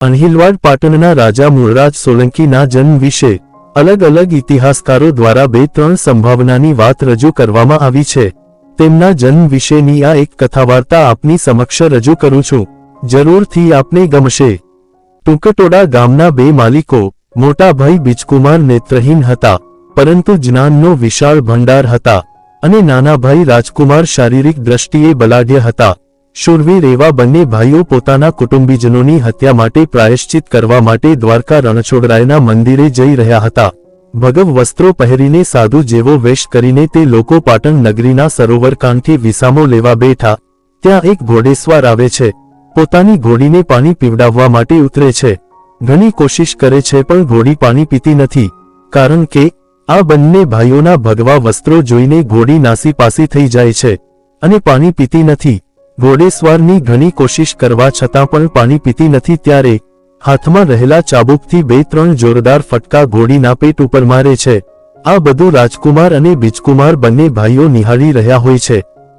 અણહિલવાડ પાટણના રાજા મૂળરાજ સોલંકીના જન્મ વિશે અલગ અલગ ઇતિહાસકારો દ્વારા બે ત્રણ સંભાવનાની વાત રજૂ કરવામાં આવી છે. તેમના જન્મ વિશેની આ એક કથાવાર્તા આપની સમક્ષ રજૂ કરું છું. જરૂરથી આપને ગમશે. ટૂંકટોડા ગામના બે માલિકો મોટાભાઈ બીજકુમાર નેત્રહીન હતા, પરંતુ જ્ઞાનનો વિશાળ ભંડાર હતા અને નાનાભાઈ રાજકુમાર શારીરિક દ્રષ્ટિએ બલાઢ્ય હતા. શૂરવીર એવા બંને ભાઈઓ પોતાના કુટુંબીજનોની હત્યા માટે પ્રાયશ્ચિત કરવા માટે દ્વારકા રણછોડરાયના મંદિરે જઈ રહ્યા હતા. ભગવ વસ્ત્રો પહેરીને સાધુ જેવો વેશ કરીને તે લોકો પાટણ નગરીના સરોવર કાંઠે વિસામો લેવા બેઠા. ત્યાં એક ઘોડેસવાર આવે છે. પોતાની ઘોડીને પાણી પીવડાવવા માટે ઉતરે છે. ઘણી કોશિશ કરે છે પણ ઘોડી પાણી પીતી નથી. કારણ કે, આ બંને ભાઈઓના ભગવા વસ્ત્રો જોઈને ઘોડી નાસી પાસી થઈ જાય છે અને પાણી પીતી નથી. ઘોડેસવારની ઘણી કોશિશ કરવા છતાં પણ પાણી પીતી નથી ત્યારે હાથમાં રહેલા ચાબુકથી બે ત્રણ જોરદાર ફટકા ઘોડીના પેટ ઉપર મારે છે. આ બધું રાજકુમાર અને બીજકુમાર બંને ભાઈઓ નિહાળી રહ્યા હોય છે.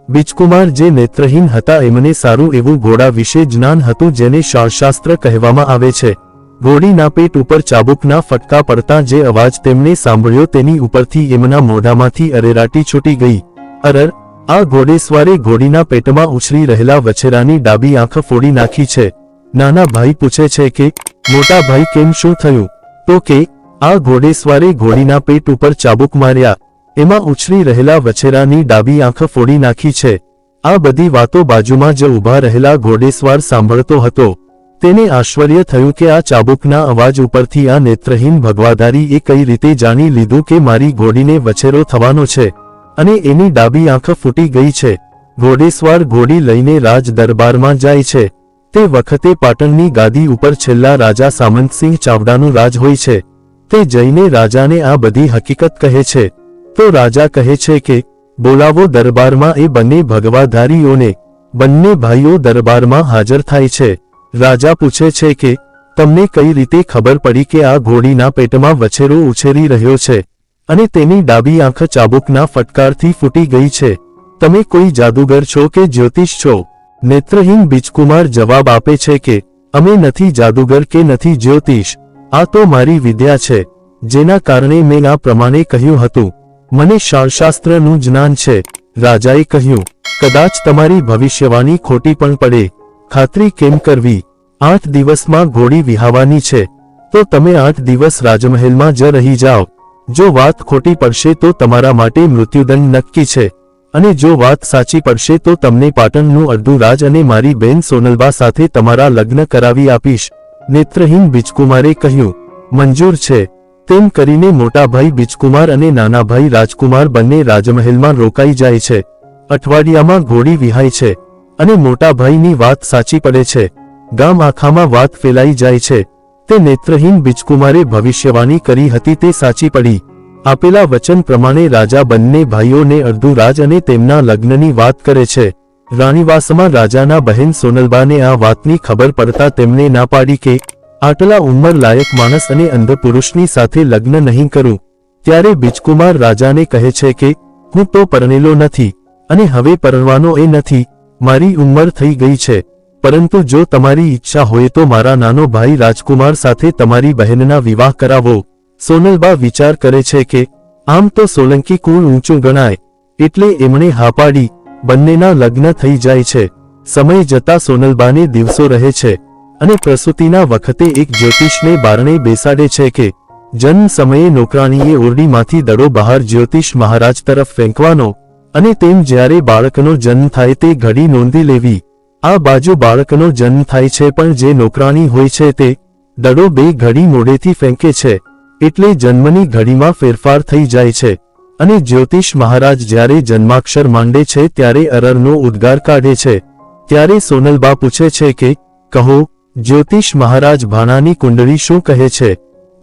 બીજકુમાર જે નેત્રહીન હતા એમને સારું એવું ઘોડા વિશે જ્ઞાન હતું જેને શાળશાસ્ત્ર કહેવામાં આવે છે. ઘોડીના પેટ ઉપર ચાબુકના ફટકા પડતા જે અવાજ તેમને સાંભળ્યો તેની ઉપરથી એમના મોઢામાંથી અરેરાટી છૂટી ગઈ. અરર આ ઘોડેસવારે ઘોડીના પેટમાં ઉછરી રહેલા વછેરાની ડાબી આંખ ફોડી નાખી છે. નાના ભાઈ પૂછે છે કે, મોટા ભાઈ કેમ શું થયું? તો કે, આ ઘોડેસવારે ઘોડીના પેટ ઉપર ચાબુક માર્યા. એમાં ઉછરી રહેલા વછેરાની ડાબી આંખ ફોડી નાખી છે. આ બધી વાતો બાજુમાં જ ઊભા રહેલા ઘોડેસવાર સાંભળતો હતો. તેને આશ્ચર્ય થયું કે આ ચાબુકના અવાજ ઉપરથી આ નેત્રહીન ભગવાધારી એ કઈ રીતે જાણી લીધું કે મારી ઘોડીને વછેરો થવાનો છે. અને એની ડાબી આંખ ફૂટી ગઈ છે. ઘોડેસવાર ઘોડી લઈને રાજ દરબારમાં જાય છે. તે વખતે પાટણની ગાદી ઉપર છેલ્લા રાજા સામંતસિંહ ચાવડાનું રાજ હોય છે. તે જઈને રાજાને આ બધી હકીકત કહે છે. તો રાજા કહે છે કે, બોલાવો દરબારમાં એ બંને ભગવાધારીઓને. બંને ભાઈઓ દરબારમાં હાજર થાય છે. રાજા પૂછે છે કે, તમને કઈ રીતે ખબર પડી કે આ ઘોડીના પેટમાં વછેરો ઉછેરી રહ્યો છે? અને તેની ડાબી આંખ ચાબુકના ફટકારથી ફૂટી ગઈ છે. તમે કોઈ જાદુગર છો કે જ્યોતિષ છો? નેત્રહીન બીજકુમાર જવાબ આપે છે કે, અમે નથી જાદુગર કે નથી જ્યોતિષ. આ તો મારી વિદ્યા છે. જેના કારણે મેં આ પ્રમાણે કહ્યું હતું. મને શાળશાસ્ત્રનું જ્ઞાન છે. રાજાએ કહ્યું, કદાચ તમારી ભવિષ્યવાણી ખોટી પણ પડે. ખાતરી કેમ કરવી? આઠ દિવસમાં ઘોડી વિહાવાની છે. તો તમે આઠ દિવસ રાજમહેલમાં જ રહી જાઓ. જો વાત ખોટી પડશે તો તમારા માટે મૃત્યુદંડ નક્કી છે. અને જો વાત સાચી પડશે તો તમને પાટણનું અડધું રાજ અને મારી બેન સોનલબા સાથે તમારા લગ્ન કરાવી આપીશ. નેત્રહીન બીજકુમારે કહ્યું, મંજૂર છે. તેમ કરીને મોટા ભાઈ બીજકુમાર અને નાના ભાઈ રાજકુમાર બંને રાજમહેલમાં રોકાઈ જાય છે. અઠવાડિયામાં ઘોડી વિહાય છે. અને મોટા ભાઈની વાત સાચી પડે છે. ગામ આખામાં વાત ફેલાઈ જાય છે. તે નેત્રહીન બિજકુમારે ભવિષ્યવાણી કરી હતી તે સાચી પડી. આપેલા વચન પ્રમાણે રાજા બંને ભાઈઓને અડધું રાજ અને તેમના લગ્નની વાત કરે છે. રાણીવાસમાં રાજાના બહેન સોનલબાને આ વાતની ખબર પડતા તેમને ના પાડી કે, આટલા ઉંમર લાયક માણસ અને અંધ પુરુષની સાથે લગ્ન નહીં કરું. ત્યારે બિજકુમાર રાજાને કહે છે કે, હું તો પરણેલો નથી, અને હવે પરણવાનો એ નથી. મારી ઉંમર થઈ ગઈ છે. પરંતુ જો તમારી ઈચ્છા હોય તો મારા નાનો ભાઈ રાજકુમાર સાથે તમારી બહેનના વિવાહ કરાવો. સોનલબા વિચાર કરે છે કે, આમ તો સોલંકી કુળ ઊંચું ગણાય, એટલે એમણે હા પાડી બંનેના લગ્ન થઈ જાય છે. સમય જતા સોનલબાને દિવસો રહે છે અને પ્રસૂતિના વખતે એક જ્યોતિષને બારણે બેસાડે છે કે, જન્મ સમયે નોકરાણીએ ઓરડીમાંથી દડો બહાર જ્યોતિષ મહારાજ તરફ ફેંકવાનો અને તેમ જ્યારે બાળકનો જન્મ થાય તે ઘડી નોંધી લેવી. આ બાજુ બાળકનો જન્મ થાય છે પણ જે નોકરાણી હોય છે તે દડો બે ઘડી મોડેથી ફેંકે છે, એટલે જન્મની ઘડીમાં ફેરફાર થઈ જાય છે. અને જ્યોતિષ મહારાજ જ્યારે જન્માક્ષર માંડે છે ત્યારે અરરનો ઉદ્ગાર કાઢે છે. ત્યારે સોનલબા પૂછે છે કે, કહો, જ્યોતિષ મહારાજ ભાણાની કુંડળી શું કહે છે?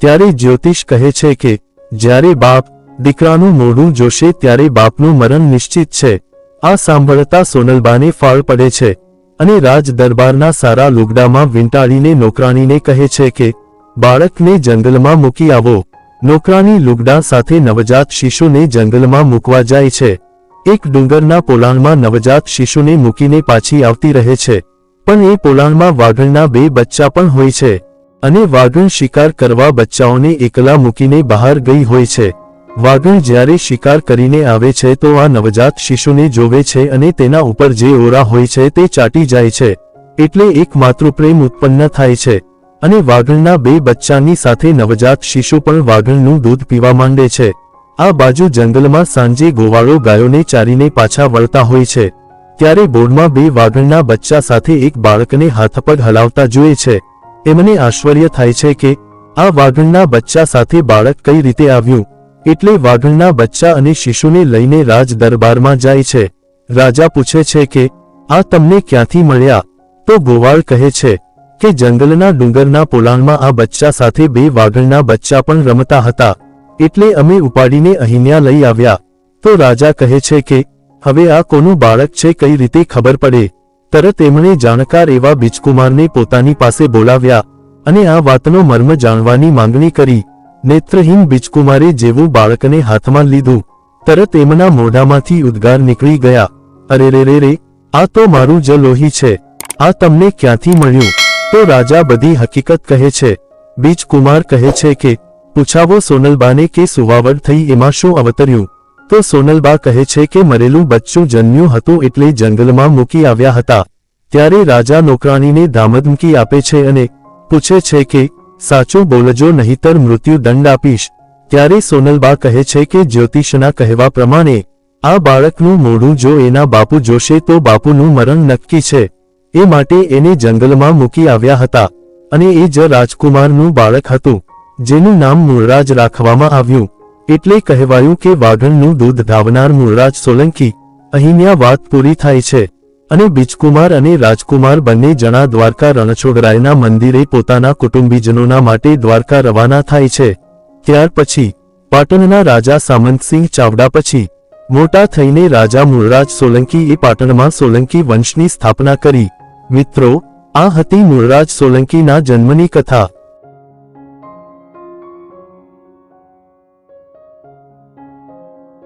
ત્યારે જ્યોતિષ કહે છે કે, જ્યારે બાપ દીકરાનું મોઢું જોશે ત્યારે બાપનું મરણ નિશ્ચિત છે. આ સાંભળતા સોનલબાને ફાળ પડે છે. અને રાજ દરબારના સારા લુગડામાં વીંટાળીને નોકરાણીને કહે છે કે, બાળકને જંગલમાં મૂકી આવો. નોકરાણી લુગડા સાથે નવજાત શિશુને જંગલમાં મૂકવા જાય છે. એક ડુંગરના પોલાણમાં નવજાત શિશુને મૂકીને પાછી આવતી રહે છે. પણ એ પોલાણમાં વાઘણના બે બચ્ચા પણ હોય છે. અને વાઘણ શિકાર કરવા બચ્ચાઓને એકલા મૂકીને બહાર ગઈ હોય છે. વાઘણ જ્યારે શિકાર કરીને આવે છે તો આ નવજાત શિશુને જોવે છે અને તેના ઉપર જે ઓરા હોય છે તે ચાટી જાય છે. એટલે એક માતૃપ્રેમ ઉત્પન્ન થાય છે. અને વાઘણના બે બચ્ચાની સાથે નવજાત શિશુ પણ વાઘણનું દૂધ પીવા માંડે છે. આ બાજુ જંગલમાં સાંજે ગોવાળો ગાયોને ચારીને પાછા વળતા હોય છે. ત્યારે બોર્ડમાં બે વાઘણના બચ્ચા સાથે એક બાળકને હાથપગ હલાવતા જુએ છે. એમને આશ્ચર્ય થાય છે કે, આ વાઘણના બચ્ચા સાથે બાળક કઈ રીતે આવ્યું? એટલે વાઘણના બચ્ચા અને શિશુને લઈને રાજ દરબારમાં જાય છે. રાજા પૂછે છે કે, આ તમને ક્યાંથી મળ્યા? તો ગોવાળ કહે છે કે, જંગલના ડુંગરના પોલાણમાં આ બચ્ચા સાથે બે વાઘણના બચ્ચા પણ રમતા હતા. એટલે અમે ઉપાડીને અહીંયા લઈ આવ્યા. તો રાજા કહે છે કે, હવે આ કોનું બાળક છે કઈ રીતે ખબર પડે? તરત એમણે જાણકાર એવા બીજકુમારને પોતાની પાસે બોલાવ્યા અને આ વાતનો મર્મ જાણવાની માંગણી કરી. નેત્રહીન બીજકુમારે જેવું બાળકને હાથમાં લીધું. તરત એમના મોઢામાંથી ઉદ્ગાર નીકળી ગયા. અરે રે રે રે, આ તો મારું જ લોહી છે. આ તમને ક્યાંથી મળ્યું? તો રાજા બધી હકીકત કહે છે. બીજકુમાર કહે છે કે, પૂછાવો સોનલબાને કે સુવાવડ થઈ એમાં શું અવતર્યું? તો સોનલબા કહે છે કે, મરેલું બચ્ચું જન્મ્યું હતું એટલે જંગલમાં મૂકી આવ્યા હતા. ત્યારે રાજા નોકરાણીને ધામધમકી આપે છે અને પૂછે છે કે સાચું બોલજો નહીતર મૃત્યુ દંડ આપીશ. ત્યારે સોનલબા કહે છે કે જ્યોતિષના કહેવા પ્રમાણે, આ બાળકનું મોઢું જો એના બાપુ જોશે તો બાપુનું મરણ નક્કી છે. એ માટે એને જંગલમાં મૂકી આવ્યા હતા. અને એ જ રાજકુમારનું બાળક હતું, જેનું નામ મૂળરાજ રાખવામાં આવ્યું. એટલે કહેવાયું કે વાઘણનું દૂધ ધાવનાર મૂળરાજ સોલંકી, અહીંયા વાત પૂરી થાય છે. અને બીજકુમાર અને રાજકુમાર બંને જણા દ્વારકા રણછોડરાયના મંદિરે પોતાના કુટુંબીજનોના માટે દ્વારકા રવાના થાય છે. ત્યાર પછી, પાટણના રાજા સામંતસિંહ ચાવડા પછી, મોટા થઈને રાજા મૂળરાજ સોલંકીએ પાટણમાં સોલંકી વંશની સ્થાપના કરી. મિત્રો, આ હતી મૂળરાજ સોલંકીના જન્મની કથા.